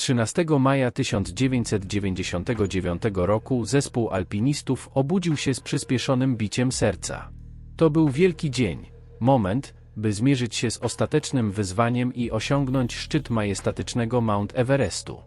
13 maja 1999 roku zespół alpinistów obudził się z przyspieszonym biciem serca. To był wielki dzień, moment, by zmierzyć się z ostatecznym wyzwaniem i osiągnąć szczyt majestatycznego Mount Everestu.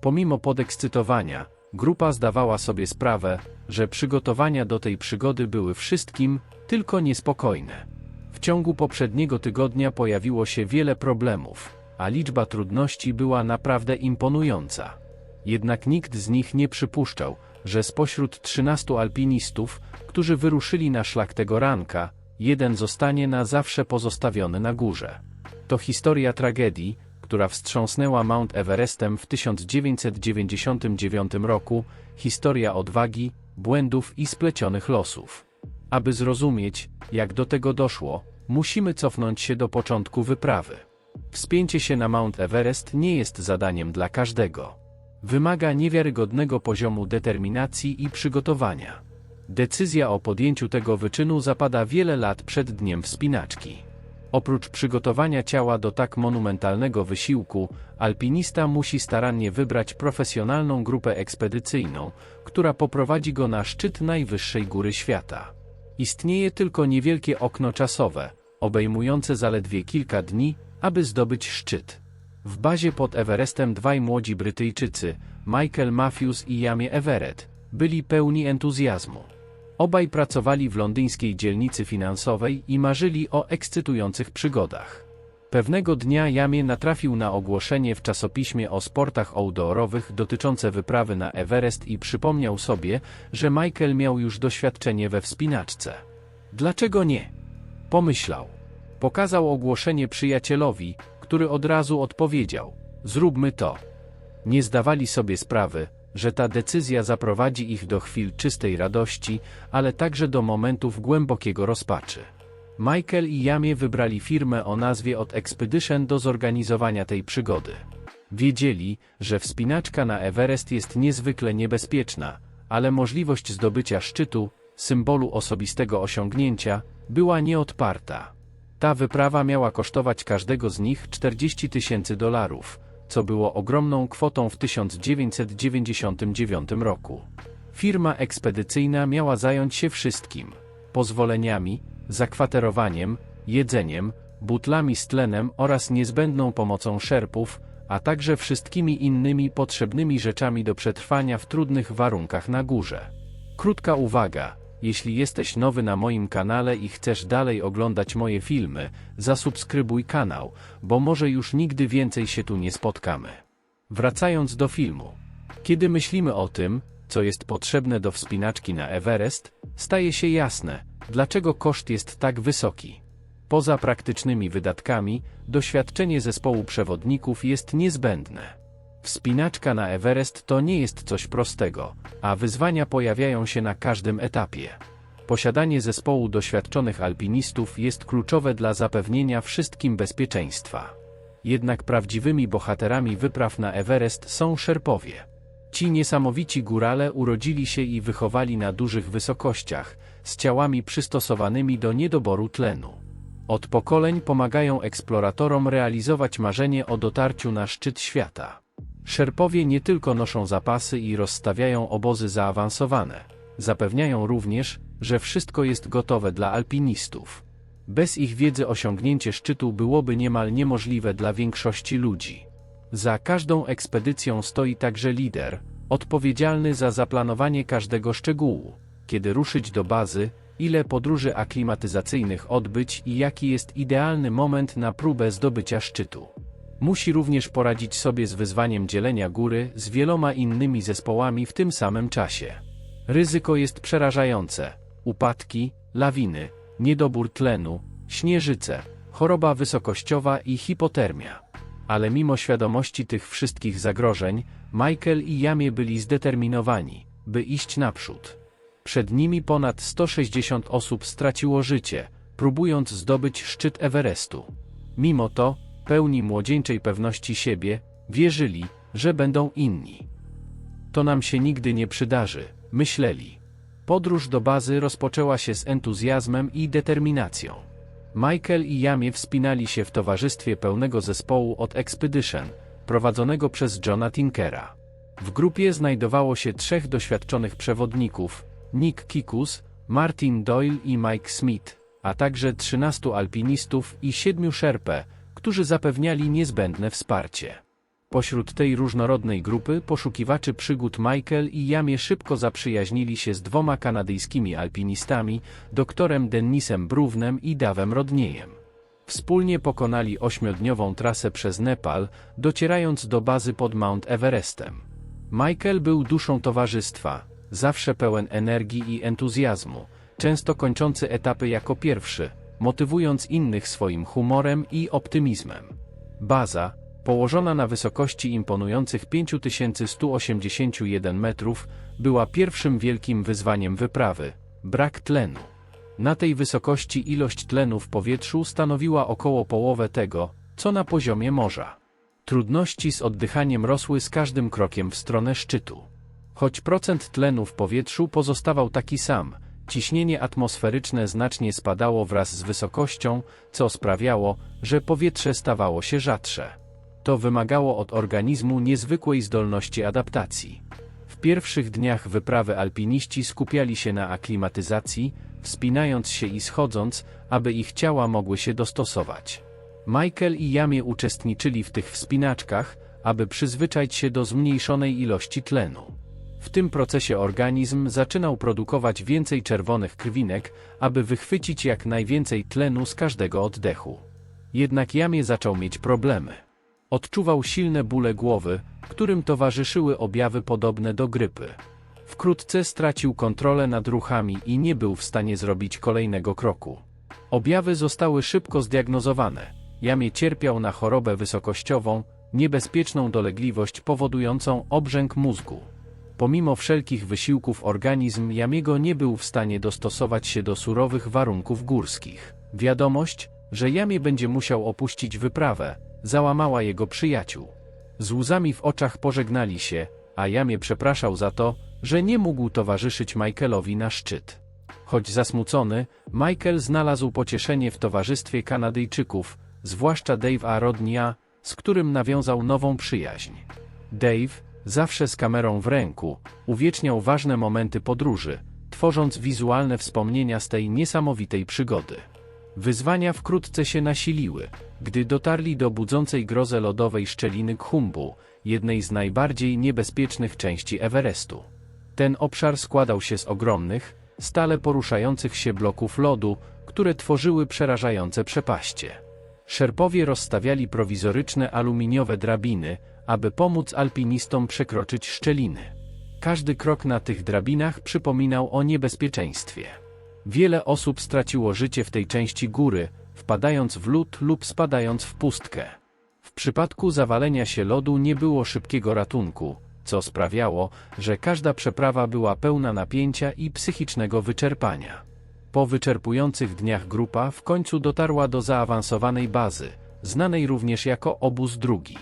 Pomimo podekscytowania, grupa zdawała sobie sprawę, że przygotowania do tej przygody były wszystkim, tylko niespokojne. W ciągu poprzedniego tygodnia pojawiło się wiele problemów, a liczba trudności była naprawdę imponująca. Jednak nikt z nich nie przypuszczał, że spośród 13 alpinistów, którzy wyruszyli na szlak tego ranka, jeden zostanie na zawsze pozostawiony na górze. To historia tragedii, która wstrząsnęła Mount Everestem w 1999 roku, historia odwagi, błędów i splecionych losów. Aby zrozumieć, jak do tego doszło, musimy cofnąć się do początku wyprawy. Wspięcie się na Mount Everest nie jest zadaniem dla każdego. Wymaga niewiarygodnego poziomu determinacji i przygotowania. Decyzja o podjęciu tego wyczynu zapada wiele lat przed dniem wspinaczki. Oprócz przygotowania ciała do tak monumentalnego wysiłku, alpinista musi starannie wybrać profesjonalną grupę ekspedycyjną, która poprowadzi go na szczyt najwyższej góry świata. Istnieje tylko niewielkie okno czasowe, obejmujące zaledwie kilka dni, aby zdobyć szczyt. W bazie pod Everestem dwaj młodzi Brytyjczycy, Michael Matthews i Jamie Everett, byli pełni entuzjazmu. Obaj pracowali w londyńskiej dzielnicy finansowej i marzyli o ekscytujących przygodach. Pewnego dnia Jamie natrafił na ogłoszenie w czasopiśmie o sportach outdoorowych dotyczące wyprawy na Everest i przypomniał sobie, że Michael miał już doświadczenie we wspinaczce. Dlaczego nie? Pomyślał. Pokazał ogłoszenie przyjacielowi, który od razu odpowiedział: Zróbmy to. Nie zdawali sobie sprawy, że ta decyzja zaprowadzi ich do chwil czystej radości, ale także do momentów głębokiego rozpaczy. Michael i Jamie wybrali firmę o nazwie od Expedition do zorganizowania tej przygody. Wiedzieli, że wspinaczka na Everest jest niezwykle niebezpieczna, ale możliwość zdobycia szczytu, symbolu osobistego osiągnięcia, była nieodparta. Ta wyprawa miała kosztować każdego z nich 40 tysięcy dolarów, co było ogromną kwotą w 1999 roku. Firma ekspedycyjna miała zająć się wszystkim: pozwoleniami, zakwaterowaniem, jedzeniem, butlami z tlenem oraz niezbędną pomocą szerpów, a także wszystkimi innymi potrzebnymi rzeczami do przetrwania w trudnych warunkach na górze. Krótka uwaga: jeśli jesteś nowy na moim kanale i chcesz dalej oglądać moje filmy, zasubskrybuj kanał, bo może już nigdy więcej się tu nie spotkamy. Wracając do filmu. Kiedy myślimy o tym, co jest potrzebne do wspinaczki na Everest, staje się jasne, dlaczego koszt jest tak wysoki. Poza praktycznymi wydatkami, doświadczenie zespołu przewodników jest niezbędne. Wspinaczka na Everest to nie jest coś prostego, a wyzwania pojawiają się na każdym etapie. Posiadanie zespołu doświadczonych alpinistów jest kluczowe dla zapewnienia wszystkim bezpieczeństwa. Jednak prawdziwymi bohaterami wypraw na Everest są szerpowie. Ci niesamowici górale urodzili się i wychowali na dużych wysokościach, z ciałami przystosowanymi do niedoboru tlenu. Od pokoleń pomagają eksploratorom realizować marzenie o dotarciu na szczyt świata. Szerpowie nie tylko noszą zapasy i rozstawiają obozy zaawansowane, zapewniają również, że wszystko jest gotowe dla alpinistów. Bez ich wiedzy osiągnięcie szczytu byłoby niemal niemożliwe dla większości ludzi. Za każdą ekspedycją stoi także lider, odpowiedzialny za zaplanowanie każdego szczegółu, kiedy ruszyć do bazy, ile podróży aklimatyzacyjnych odbyć i jaki jest idealny moment na próbę zdobycia szczytu. Musi również poradzić sobie z wyzwaniem dzielenia góry z wieloma innymi zespołami w tym samym czasie. Ryzyko jest przerażające. Upadki, lawiny, niedobór tlenu, śnieżyce, choroba wysokościowa i hipotermia. Ale mimo świadomości tych wszystkich zagrożeń, Michael i Jamie byli zdeterminowani, by iść naprzód. Przed nimi ponad 160 osób straciło życie, próbując zdobyć szczyt Everestu. Mimo to, pełni młodzieńczej pewności siebie, wierzyli, że będą inni. To nam się nigdy nie przydarzy, myśleli. Podróż do bazy rozpoczęła się z entuzjazmem i determinacją. Michael i Jamie wspinali się w towarzystwie pełnego zespołu od Expedition, prowadzonego przez Johna Tinkera. W grupie znajdowało się trzech doświadczonych przewodników, Nick Kikus, Martin Doyle i Mike Smith, a także 13 alpinistów i 7 szerpe, którzy zapewniali niezbędne wsparcie. Pośród tej różnorodnej grupy poszukiwaczy przygód Michael i Jamie szybko zaprzyjaźnili się z dwoma kanadyjskimi alpinistami, doktorem Dennisem Brównem i Davem Rodniejem. Wspólnie pokonali ośmiodniową trasę przez Nepal, docierając do bazy pod Mount Everestem. Michael był duszą towarzystwa, zawsze pełen energii i entuzjazmu, często kończący etapy jako pierwszy, motywując innych swoim humorem i optymizmem. Baza, położona na wysokości imponujących 5181 metrów, była pierwszym wielkim wyzwaniem wyprawy brak tlenu. Na tej wysokości ilość tlenu w powietrzu stanowiła około połowę tego, co na poziomie morza. Trudności z oddychaniem rosły z każdym krokiem w stronę szczytu. Choć procent tlenu w powietrzu pozostawał taki sam, ciśnienie atmosferyczne znacznie spadało wraz z wysokością, co sprawiało, że powietrze stawało się rzadsze. To wymagało od organizmu niezwykłej zdolności adaptacji. W pierwszych dniach wyprawy alpiniści skupiali się na aklimatyzacji, wspinając się i schodząc, aby ich ciała mogły się dostosować. Michael i Jamie uczestniczyli w tych wspinaczkach, aby przyzwyczaić się do zmniejszonej ilości tlenu. W tym procesie organizm zaczynał produkować więcej czerwonych krwinek, aby wychwycić jak najwięcej tlenu z każdego oddechu. Jednak Jamie zaczął mieć problemy. Odczuwał silne bóle głowy, którym towarzyszyły objawy podobne do grypy. Wkrótce stracił kontrolę nad ruchami i nie był w stanie zrobić kolejnego kroku. Objawy zostały szybko zdiagnozowane. Jamie cierpiał na chorobę wysokościową, niebezpieczną dolegliwość powodującą obrzęk mózgu. Pomimo wszelkich wysiłków organizm Jamiego nie był w stanie dostosować się do surowych warunków górskich. Wiadomość, że Jamie będzie musiał opuścić wyprawę, załamała jego przyjaciół. Z łzami w oczach pożegnali się, a Jamie przepraszał za to, że nie mógł towarzyszyć Michaelowi na szczyt. Choć zasmucony, Michael znalazł pocieszenie w towarzystwie Kanadyjczyków, zwłaszcza Dave'a Rodnia, z którym nawiązał nową przyjaźń. Dave, zawsze z kamerą w ręku, uwieczniał ważne momenty podróży, tworząc wizualne wspomnienia z tej niesamowitej przygody. Wyzwania wkrótce się nasiliły, gdy dotarli do budzącej grozę lodowej szczeliny Khumbu, jednej z najbardziej niebezpiecznych części Everestu. Ten obszar składał się z ogromnych, stale poruszających się bloków lodu, które tworzyły przerażające przepaście. Szerpowie rozstawiali prowizoryczne aluminiowe drabiny, aby pomóc alpinistom przekroczyć szczeliny. Każdy krok na tych drabinach przypominał o niebezpieczeństwie. Wiele osób straciło życie w tej części góry, wpadając w lód lub spadając w pustkę. W przypadku zawalenia się lodu nie było szybkiego ratunku, co sprawiało, że każda przeprawa była pełna napięcia i psychicznego wyczerpania. Po wyczerpujących dniach grupa w końcu dotarła do zaawansowanej bazy, znanej również jako obóz drugi.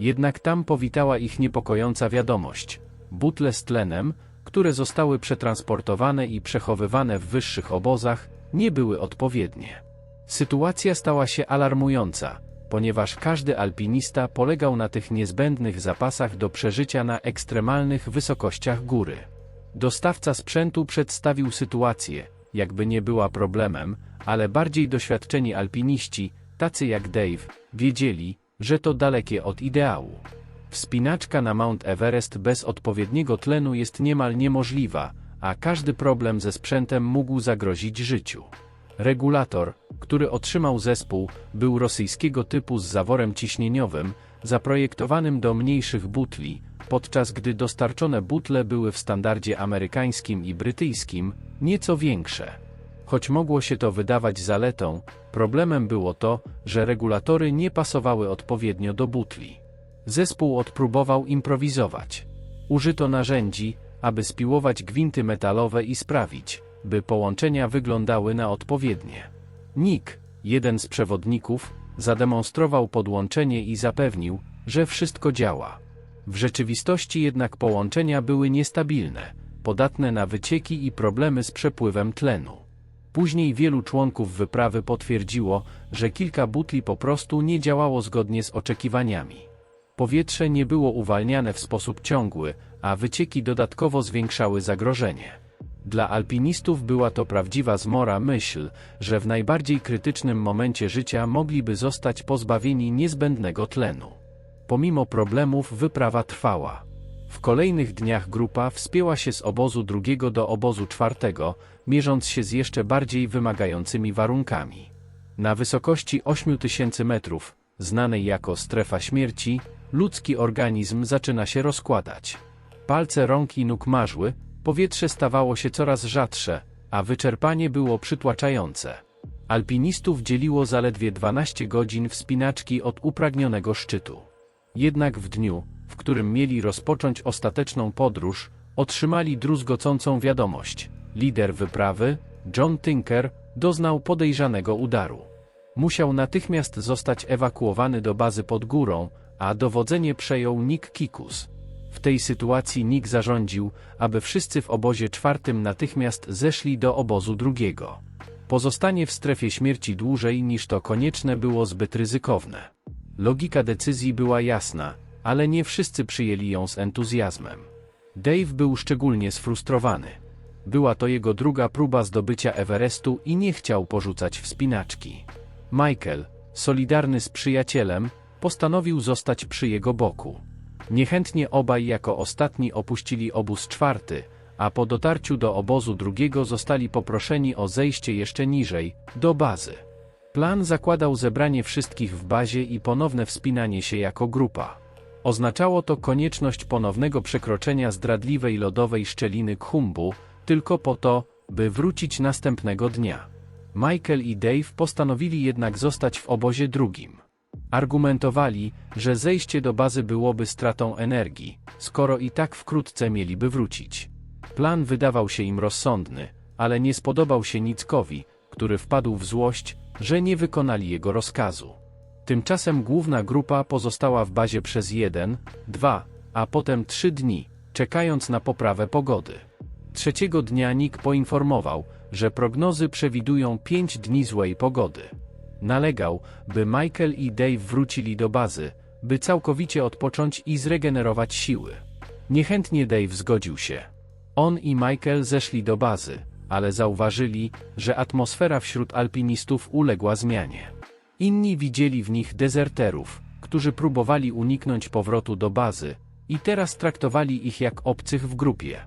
Jednak tam powitała ich niepokojąca wiadomość. Butle z tlenem, które zostały przetransportowane i przechowywane w wyższych obozach, nie były odpowiednie. Sytuacja stała się alarmująca, ponieważ każdy alpinista polegał na tych niezbędnych zapasach do przeżycia na ekstremalnych wysokościach góry. Dostawca sprzętu przedstawił sytuację, jakby nie była problemem, ale bardziej doświadczeni alpiniści, tacy jak Dave, wiedzieli, że to dalekie od ideału. Wspinaczka na Mount Everest bez odpowiedniego tlenu jest niemal niemożliwa, a każdy problem ze sprzętem mógł zagrozić życiu. Regulator, który otrzymał zespół, był rosyjskiego typu z zaworem ciśnieniowym, zaprojektowanym do mniejszych butli, podczas gdy dostarczone butle były w standardzie amerykańskim i brytyjskim, nieco większe. Choć mogło się to wydawać zaletą, problemem było to, że regulatory nie pasowały odpowiednio do butli. Zespół odpróbował improwizować. Użyto narzędzi, aby spiłować gwinty metalowe i sprawić, by połączenia wyglądały na odpowiednie. Nick, jeden z przewodników, zademonstrował podłączenie i zapewnił, że wszystko działa. W rzeczywistości jednak połączenia były niestabilne, podatne na wycieki i problemy z przepływem tlenu. Później wielu członków wyprawy potwierdziło, że kilka butli po prostu nie działało zgodnie z oczekiwaniami. Powietrze nie było uwalniane w sposób ciągły, a wycieki dodatkowo zwiększały zagrożenie. Dla alpinistów była to prawdziwa zmora myśl, że w najbardziej krytycznym momencie życia mogliby zostać pozbawieni niezbędnego tlenu. Pomimo problemów wyprawa trwała. W kolejnych dniach grupa wspięła się z obozu drugiego do obozu czwartego, mierząc się z jeszcze bardziej wymagającymi warunkami. Na wysokości 8000 metrów, znanej jako strefa śmierci, ludzki organizm zaczyna się rozkładać. Palce rąk i nóg marzły, powietrze stawało się coraz rzadsze, a wyczerpanie było przytłaczające. Alpinistów dzieliło zaledwie 12 godzin wspinaczki od upragnionego szczytu. Jednak w dniu, w którym mieli rozpocząć ostateczną podróż, otrzymali druzgocącą wiadomość. Lider wyprawy, John Tinker, doznał podejrzanego udaru. Musiał natychmiast zostać ewakuowany do bazy pod górą, a dowodzenie przejął Nick Kikus. W tej sytuacji Nick zarządził, aby wszyscy w obozie czwartym natychmiast zeszli do obozu drugiego. Pozostanie w strefie śmierci dłużej niż to konieczne było zbyt ryzykowne. Logika decyzji była jasna, ale nie wszyscy przyjęli ją z entuzjazmem. Dave był szczególnie sfrustrowany. Była to jego druga próba zdobycia Everestu i nie chciał porzucać wspinaczki. Michael, solidarny z przyjacielem, postanowił zostać przy jego boku. Niechętnie obaj jako ostatni opuścili obóz czwarty, a po dotarciu do obozu drugiego zostali poproszeni o zejście jeszcze niżej, do bazy. Plan zakładał zebranie wszystkich w bazie i ponowne wspinanie się jako grupa. Oznaczało to konieczność ponownego przekroczenia zdradliwej lodowej szczeliny Khumbu, tylko po to, by wrócić następnego dnia. Michael i Dave postanowili jednak zostać w obozie drugim. Argumentowali, że zejście do bazy byłoby stratą energii, skoro i tak wkrótce mieliby wrócić. Plan wydawał się im rozsądny, ale nie spodobał się Nickowi, który wpadł w złość, że nie wykonali jego rozkazu. Tymczasem główna grupa pozostała w bazie przez jeden, dwa, a potem trzy dni, czekając na poprawę pogody. Trzeciego dnia Nick poinformował, że prognozy przewidują pięć dni złej pogody. Nalegał, by Michael i Dave wrócili do bazy, by całkowicie odpocząć i zregenerować siły. Niechętnie Dave zgodził się. On i Michael zeszli do bazy, ale zauważyli, że atmosfera wśród alpinistów uległa zmianie. Inni widzieli w nich dezerterów, którzy próbowali uniknąć powrotu do bazy i teraz traktowali ich jak obcych w grupie.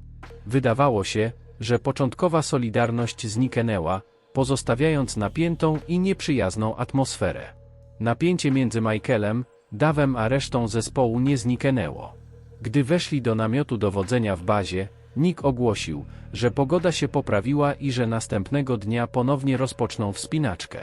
Wydawało się, że początkowa solidarność zniknęła, pozostawiając napiętą i nieprzyjazną atmosferę. Napięcie między Michaelem, Davem a resztą zespołu nie zniknęło. Gdy weszli do namiotu dowodzenia w bazie, Nick ogłosił, że pogoda się poprawiła i że następnego dnia ponownie rozpoczną wspinaczkę.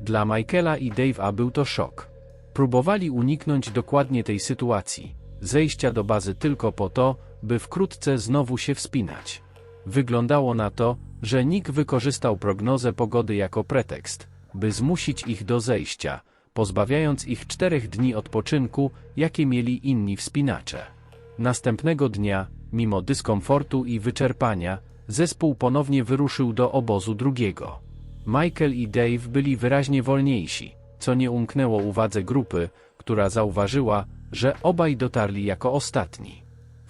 Dla Michaela i Dave'a był to szok. Próbowali uniknąć dokładnie tej sytuacji, zejścia do bazy tylko po to, by wkrótce znowu się wspinać. Wyglądało na to, że Nick wykorzystał prognozę pogody jako pretekst, by zmusić ich do zejścia, pozbawiając ich czterech dni odpoczynku, jakie mieli inni wspinacze. Następnego dnia, mimo dyskomfortu i wyczerpania, zespół ponownie wyruszył do obozu drugiego. Michael i Dave byli wyraźnie wolniejsi, co nie umknęło uwadze grupy, która zauważyła, że obaj dotarli jako ostatni.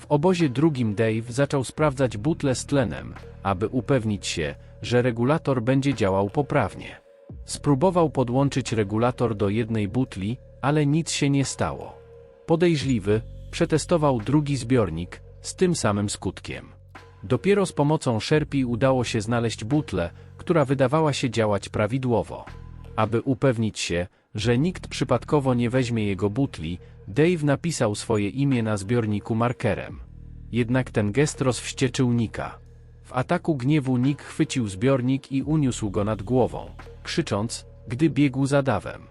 W obozie drugim Dave zaczął sprawdzać butle z tlenem, aby upewnić się, że regulator będzie działał poprawnie. Spróbował podłączyć regulator do jednej butli, ale nic się nie stało. Podejrzliwy, przetestował drugi zbiornik, z tym samym skutkiem. Dopiero z pomocą szerpi udało się znaleźć butlę, która wydawała się działać prawidłowo. Aby upewnić się, że nikt przypadkowo nie weźmie jego butli, Dave napisał swoje imię na zbiorniku markerem. Jednak ten gest rozwścieczył Nika. W ataku gniewu Nick chwycił zbiornik i uniósł go nad głową, krzycząc, gdy biegł za dawem.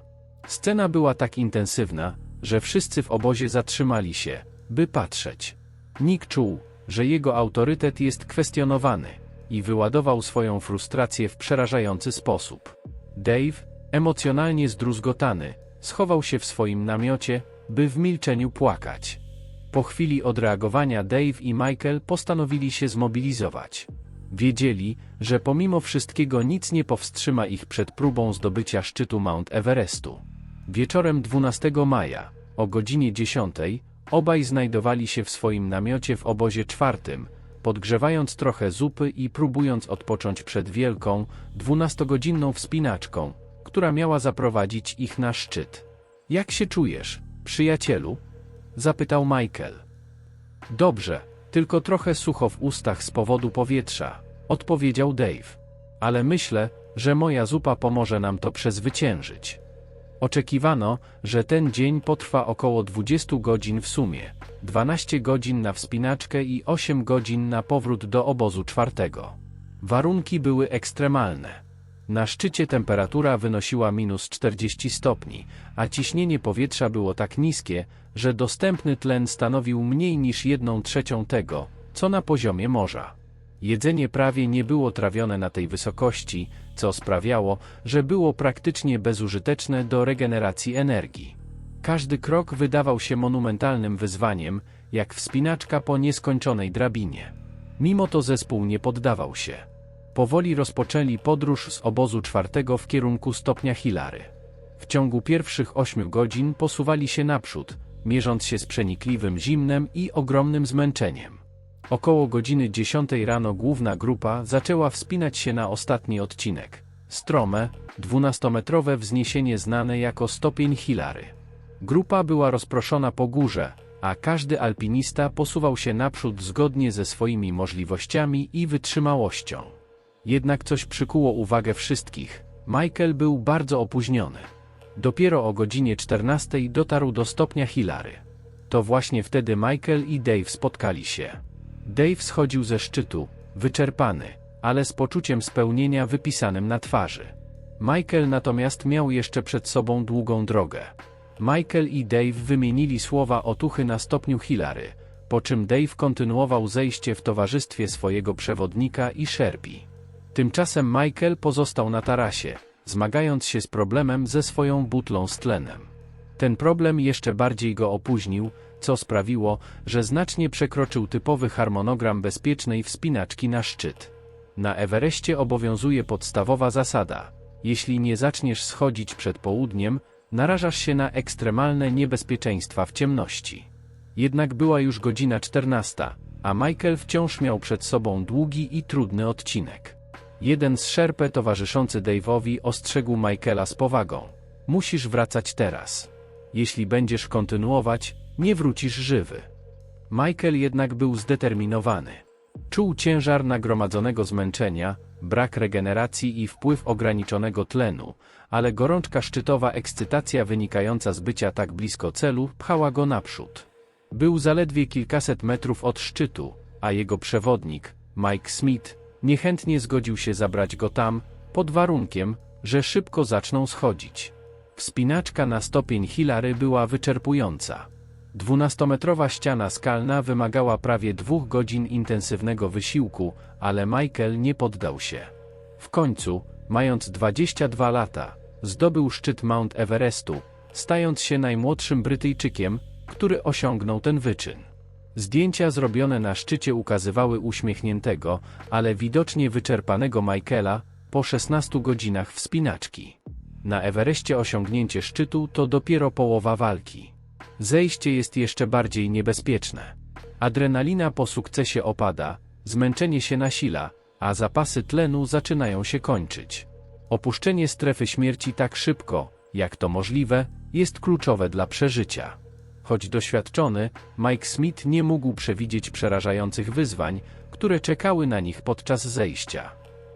Scena była tak intensywna, że wszyscy w obozie zatrzymali się, by patrzeć. Nick czuł, że jego autorytet jest kwestionowany i wyładował swoją frustrację w przerażający sposób. Dave, emocjonalnie zdruzgotany, schował się w swoim namiocie, by w milczeniu płakać. Po chwili odreagowania Dave i Michael postanowili się zmobilizować. Wiedzieli, że pomimo wszystkiego nic nie powstrzyma ich przed próbą zdobycia szczytu Mount Everestu. Wieczorem 12 maja, O godzinie 10 obaj znajdowali się w swoim namiocie w obozie czwartym, podgrzewając trochę zupy i próbując odpocząć przed wielką, dwunastogodzinną wspinaczką, która miała zaprowadzić ich na szczyt. Jak się czujesz, przyjacielu? zapytał Michael. Dobrze, tylko trochę sucho w ustach z powodu powietrza, odpowiedział Dave. Ale myślę, że moja zupa pomoże nam to przezwyciężyć. Oczekiwano, że ten dzień potrwa około 20 godzin w sumie, 12 godzin na wspinaczkę i 8 godzin na powrót do obozu czwartego. Warunki były ekstremalne. Na szczycie temperatura wynosiła minus 40 stopni, a ciśnienie powietrza było tak niskie, że dostępny tlen stanowił mniej niż jedną trzecią tego, co na poziomie morza. Jedzenie prawie nie było trawione na tej wysokości, co sprawiało, że było praktycznie bezużyteczne do regeneracji energii. Każdy krok wydawał się monumentalnym wyzwaniem, jak wspinaczka po nieskończonej drabinie. Mimo to zespół nie poddawał się. Powoli rozpoczęli podróż z obozu czwartego w kierunku stopnia Hilary. W ciągu pierwszych ośmiu godzin posuwali się naprzód, mierząc się z przenikliwym zimnem i ogromnym zmęczeniem. Około godziny 10 rano główna grupa zaczęła wspinać się na ostatni odcinek. Strome, 12-metrowe wzniesienie znane jako stopień Hilary. Grupa była rozproszona po górze, a każdy alpinista posuwał się naprzód zgodnie ze swoimi możliwościami i wytrzymałością. Jednak coś przykuło uwagę wszystkich. Michael był bardzo opóźniony. Dopiero o godzinie 14 dotarł do stopnia Hilary. To właśnie wtedy Michael i Dave spotkali się. Dave schodził ze szczytu, wyczerpany, ale z poczuciem spełnienia wypisanym na twarzy. Michael natomiast miał jeszcze przed sobą długą drogę. Michael i Dave wymienili słowa otuchy na stopniu Hilary, po czym Dave kontynuował zejście w towarzystwie swojego przewodnika i Sherpi. Tymczasem Michael pozostał na tarasie, zmagając się z problemem ze swoją butlą z tlenem. Ten problem jeszcze bardziej go opóźnił, co sprawiło, że znacznie przekroczył typowy harmonogram bezpiecznej wspinaczki na szczyt. Na Everestie obowiązuje podstawowa zasada. Jeśli nie zaczniesz schodzić przed południem, narażasz się na ekstremalne niebezpieczeństwa w ciemności. Jednak była już godzina 14, a Michael wciąż miał przed sobą długi i trudny odcinek. Jeden z szerpe towarzyszący Dave'owi ostrzegł Michaela z powagą. Musisz wracać teraz. Jeśli będziesz kontynuować, nie wrócisz żywy. Michael jednak był zdeterminowany. Czuł ciężar nagromadzonego zmęczenia, brak regeneracji i wpływ ograniczonego tlenu, ale gorączka szczytowa ekscytacja wynikająca z bycia tak blisko celu pchała go naprzód. Był zaledwie kilkaset metrów od szczytu, a jego przewodnik, Mike Smith, niechętnie zgodził się zabrać go tam, pod warunkiem, że szybko zaczną schodzić. Wspinaczka na stopień Hilary była wyczerpująca. Dwunastometrowa ściana skalna wymagała prawie dwóch godzin intensywnego wysiłku, ale Michael nie poddał się. W końcu, mając 22 lata, zdobył szczyt Mount Everestu, stając się najmłodszym Brytyjczykiem, który osiągnął ten wyczyn. Zdjęcia zrobione na szczycie ukazywały uśmiechniętego, ale widocznie wyczerpanego Michaela po 16 godzinach wspinaczki. Na Everestie osiągnięcie szczytu to dopiero połowa walki. Zejście jest jeszcze bardziej niebezpieczne. Adrenalina po sukcesie opada, zmęczenie się nasila, a zapasy tlenu zaczynają się kończyć. Opuszczenie strefy śmierci tak szybko, jak to możliwe, jest kluczowe dla przeżycia. Choć doświadczony, Mike Smith nie mógł przewidzieć przerażających wyzwań, które czekały na nich podczas zejścia.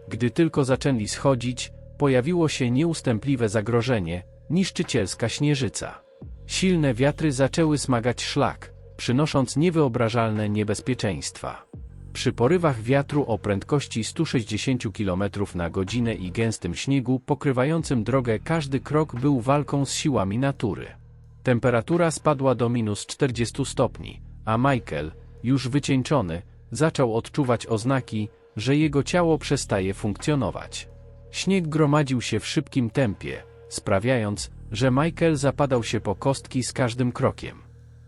Gdy tylko zaczęli schodzić, pojawiło się nieustępliwe zagrożenie niszczycielska śnieżyca. Silne wiatry zaczęły smagać szlak, przynosząc niewyobrażalne niebezpieczeństwa. Przy porywach wiatru o prędkości 160 km na godzinę i gęstym śniegu pokrywającym drogę każdy krok był walką z siłami natury. Temperatura spadła do minus 40 stopni, a Michael, już wycieńczony, zaczął odczuwać oznaki, że jego ciało przestaje funkcjonować. Śnieg gromadził się w szybkim tempie, sprawiając, że Michael zapadał się po kostki z każdym krokiem.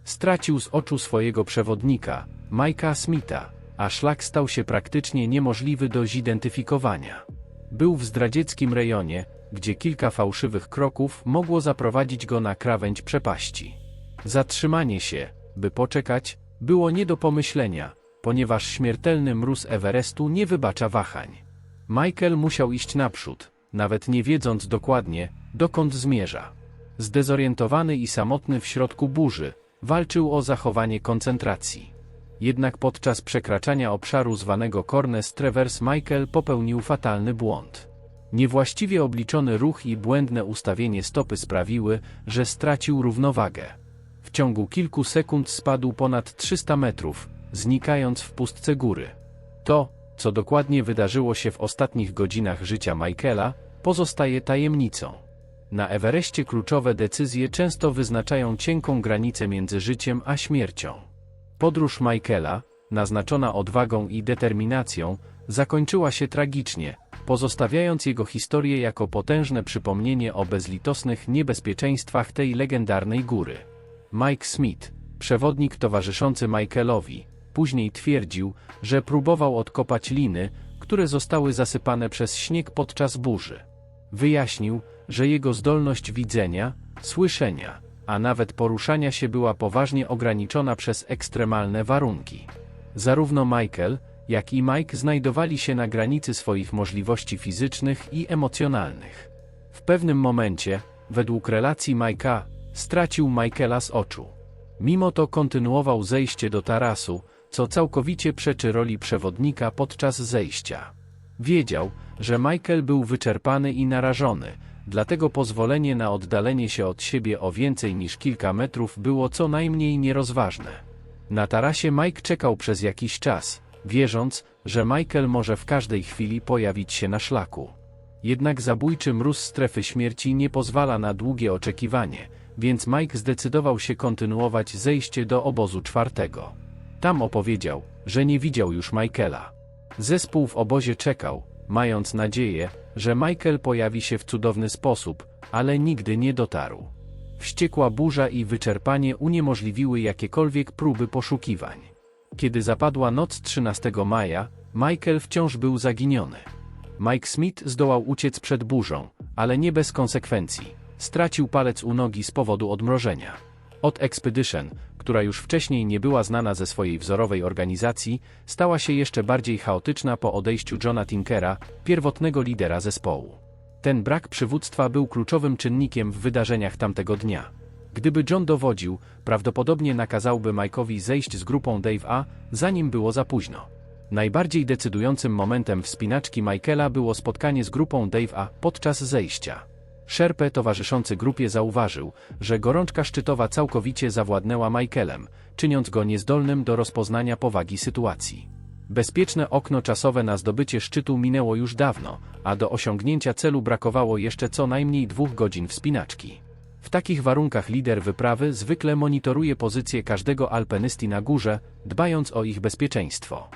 Stracił z oczu swojego przewodnika, Mike'a Smitha, a szlak stał się praktycznie niemożliwy do zidentyfikowania. Był w zdradzieckim rejonie, gdzie kilka fałszywych kroków mogło zaprowadzić go na krawędź przepaści. Zatrzymanie się, by poczekać, było nie do pomyślenia, ponieważ śmiertelny mróz Everestu nie wybacza wahań. Michael musiał iść naprzód, nawet nie wiedząc dokładnie, dokąd zmierza. Zdezorientowany i samotny w środku burzy, walczył o zachowanie koncentracji. Jednak podczas przekraczania obszaru zwanego Cornes Traverse Michael popełnił fatalny błąd. Niewłaściwie obliczony ruch i błędne ustawienie stopy sprawiły, że stracił równowagę. W ciągu kilku sekund spadł ponad 300 metrów, znikając w pustce góry. To, co dokładnie wydarzyło się w ostatnich godzinach życia Michaela, pozostaje tajemnicą. Na Everestie kluczowe decyzje często wyznaczają cienką granicę między życiem a śmiercią. Podróż Michaela, naznaczona odwagą i determinacją, zakończyła się tragicznie, pozostawiając jego historię jako potężne przypomnienie o bezlitosnych niebezpieczeństwach tej legendarnej góry. Mike Smith, przewodnik towarzyszący Michaelowi, później twierdził, że próbował odkopać liny, które zostały zasypane przez śnieg podczas burzy. Wyjaśnił, że jego zdolność widzenia, słyszenia, a nawet poruszania się była poważnie ograniczona przez ekstremalne warunki. Zarówno Michael, jak i Mike znajdowali się na granicy swoich możliwości fizycznych i emocjonalnych. W pewnym momencie, według relacji Mike'a, stracił Michaela z oczu. Mimo to kontynuował zejście do tarasu, co całkowicie przeczy roli przewodnika podczas zejścia. Wiedział, że Michael był wyczerpany i narażony, dlatego pozwolenie na oddalenie się od siebie o więcej niż kilka metrów było co najmniej nierozważne. Na tarasie Mike czekał przez jakiś czas, wierząc, że Michael może w każdej chwili pojawić się na szlaku. Jednak zabójczy mróz strefy śmierci nie pozwala na długie oczekiwanie, więc Mike zdecydował się kontynuować zejście do obozu czwartego. Tam opowiedział, że nie widział już Michaela. Zespół w obozie czekał, mając nadzieję, że Michael pojawi się w cudowny sposób, ale nigdy nie dotarł. Wściekła burza i wyczerpanie uniemożliwiły jakiekolwiek próby poszukiwań. Kiedy zapadła noc 13 maja, Michael wciąż był zaginiony. Mike Smith zdołał uciec przed burzą, ale nie bez konsekwencji. Stracił palec u nogi z powodu odmrożenia. Od Expedition, która już wcześniej nie była znana ze swojej wzorowej organizacji, stała się jeszcze bardziej chaotyczna po odejściu Johna Tinkera, pierwotnego lidera zespołu. Ten brak przywództwa był kluczowym czynnikiem w wydarzeniach tamtego dnia. Gdyby John dowodził, prawdopodobnie nakazałby Mike'owi zejść z grupą Dave A, zanim było za późno. Najbardziej decydującym momentem wspinaczki Michaela było spotkanie z grupą Dave A podczas zejścia. Sherpe towarzyszący grupie zauważył, że gorączka szczytowa całkowicie zawładnęła Michaelem, czyniąc go niezdolnym do rozpoznania powagi sytuacji. Bezpieczne okno czasowe na zdobycie szczytu minęło już dawno, a do osiągnięcia celu brakowało jeszcze co najmniej dwóch godzin wspinaczki. W takich warunkach lider wyprawy zwykle monitoruje pozycję każdego alpinysty na górze, dbając o ich bezpieczeństwo.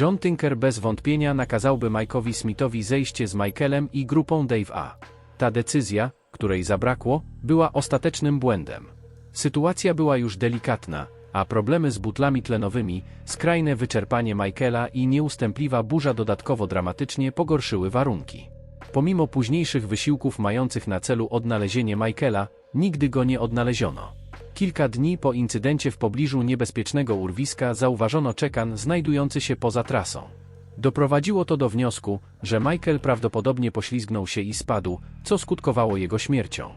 John Tinker bez wątpienia nakazałby Mike'owi Smithowi zejście z Michaelem i grupą Dave A. Ta decyzja, której zabrakło, była ostatecznym błędem. Sytuacja była już delikatna, a problemy z butlami tlenowymi, skrajne wyczerpanie Michaela i nieustępliwa burza dodatkowo dramatycznie pogorszyły warunki. Pomimo późniejszych wysiłków mających na celu odnalezienie Michaela, nigdy go nie odnaleziono. Kilka dni po incydencie w pobliżu niebezpiecznego urwiska zauważono czekan znajdujący się poza trasą. Doprowadziło to do wniosku, że Michael prawdopodobnie poślizgnął się i spadł, co skutkowało jego śmiercią.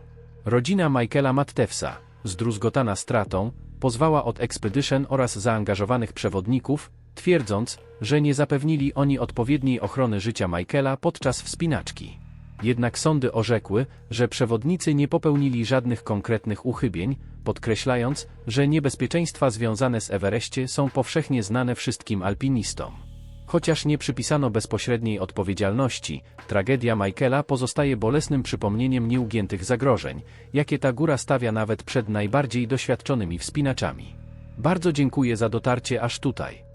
Rodzina Michaela Mattewsa, zdruzgotana stratą, pozwała od Expedition oraz zaangażowanych przewodników, twierdząc, że nie zapewnili oni odpowiedniej ochrony życia Michaela podczas wspinaczki. Jednak sądy orzekły, że przewodnicy nie popełnili żadnych konkretnych uchybień, podkreślając, że niebezpieczeństwa związane z Everestie są powszechnie znane wszystkim alpinistom. Chociaż nie przypisano bezpośredniej odpowiedzialności, tragedia Michaela pozostaje bolesnym przypomnieniem nieugiętych zagrożeń, jakie ta góra stawia nawet przed najbardziej doświadczonymi wspinaczami. Bardzo dziękuję za dotarcie aż tutaj.